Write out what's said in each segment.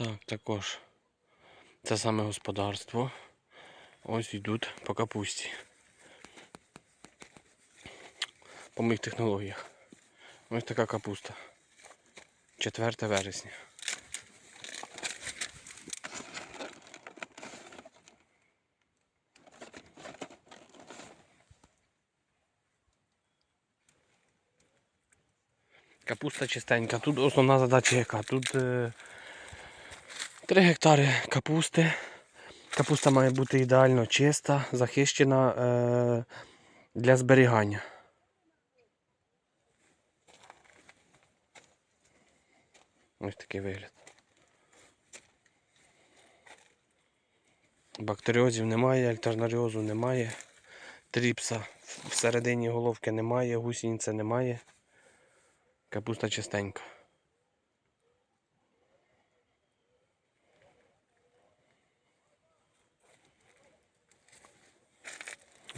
Так, також це саме господарство. Ось йдуть по капусті. По моїх технологіях. Ось така капуста. 4 вересня. Капуста чистенька. Тут основна задача яка? Тут е, 3 гектари капусти. Капуста має бути ідеально чиста, захищена е, для зберігання. Ось такий вигляд. Бактеріозів немає, альтернаріозу немає, тріпса всередині головки немає, гусениця немає. Капуста чистенька.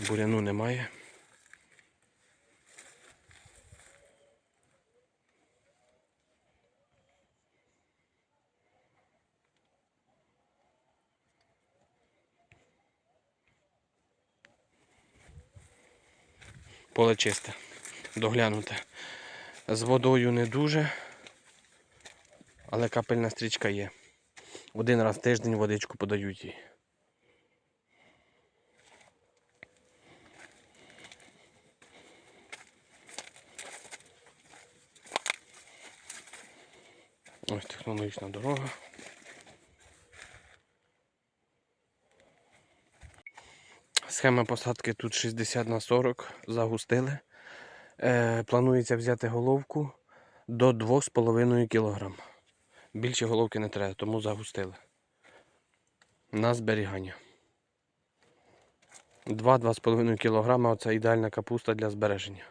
Буряну немає. Поле чисте, доглянуте. З водою не дуже, але капельна стрічка є. Один раз в тиждень водичку подають їй. Ось технологічна дорога. Схема посадки тут 60 на 40, загустили. Е, планується взяти головку до 2,5 кг. Більше головки не треба, тому загустили. На зберігання. 2-2,5 кг це ідеальна капуста для збереження.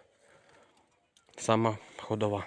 Сама ходова.